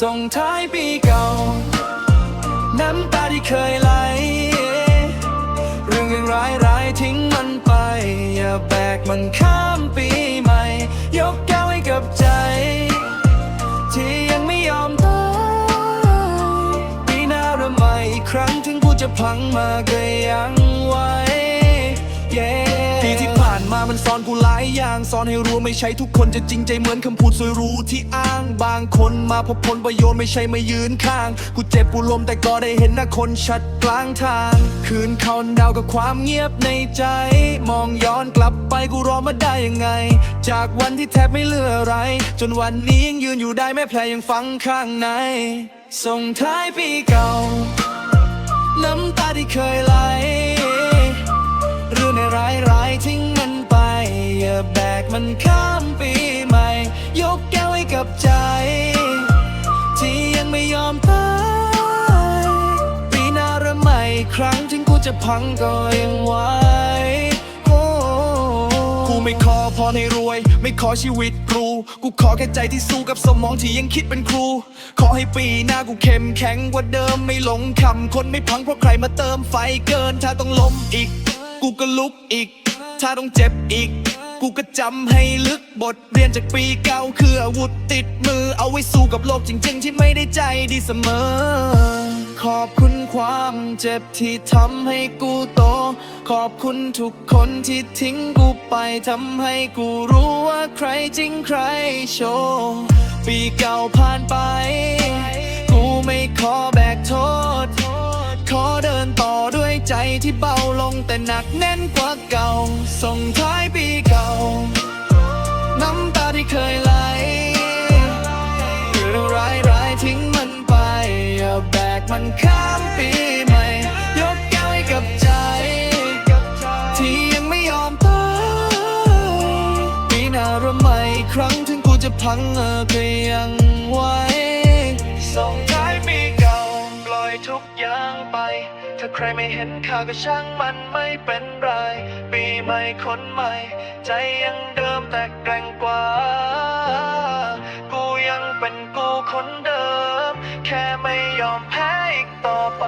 ส่งท้ายปีเก่า น้ำตาที่เคยไหล เรื่องยังร้ายร้ายทิ้งมันไป อย่าแบกมันข้ามปีใหม่ ยกแก้วให้กับใจ ที่ยังไม่ยอมตายปีหน้าเริ่มใหม่อีกครั้งถึงกูจะพลังมาก็ยังไหว yeah ปีที่ มามันสอนกูหลายอย่างสอนให้รู้ไม่ใช่ทุกคนจะจริงใจเหมือนคำพูดสวยรู้ที่อ้างบางคนมาพบผลประโยชน์ไม่ใช่มายืนข้าง กูเจ็บกูลมแต่ก็ได้เห็นหน้าคนชัดกลางทาง คืนเขาดาวกับความเงียบในใจ มองย้อนกลับไปกูรอมาได้ยังไง จากวันที่แทบไม่เหลืออะไร จนวันนี้ยังยืนอยู่ได้แม้แผลยังฝังข้างใน ส่งท้ายปีเก่า น้ำตาที่เคยไหล กครั้งถึงกูจะพังก็ยังไหวโอ้กูไม่ขอพรให้รวย ไม่ขอชีวิตครู กูขอแค่ใจที่สู้กับสมองที่ยังคิดเป็นครู ขอให้ปีหน้ากูเข้มแข็งกว่าเดิมไม่หลงคำคนไม่พังเพราะใครมาเติมไฟเกิน ถ้าต้องล้มอีก กูก็ลุกอีก ถ้าต้องเจ็บอีก กูก็จำให้ลึกบทเรียนจากปีเก่าคืออาวุธติดมือ เอาไว้สู้กับโลกจริง ๆ ที่ไม่ได้ใจดีเสมอ ขอบคุณความเจ็บที่ทำให้กูโต ขอบคุณทุกคนที่ทิ้งกูไปทำให้กูรู้ว่าใครจริงใครโชว์ปีเก่าผ่านไป กูไม่ขอแบกโทษ ขอเดินต่อด้วยใจที่เบาลงแต่หนักแน่นกว่าเก่าส่งท้าันข้ามปีใหม่ ยกแก้วให้กับใจ ที่ยังไม่ยอมตายปีหน้าระหม่ครั้งถึงกูจะพังเออก็ยังไหวส่งท้ายปีเก่าปล่อยทุกอย่างไป ถ้าใครไม่เห็นข่าวก็ช่างมันไม่เป็นไร ปีใหม่คนใหม่ ใจยังเดิมแต่แกร่งกว่า กูยังเป็นกูคนเดิม แค่ไม่ยอมแพ้ กต่อไป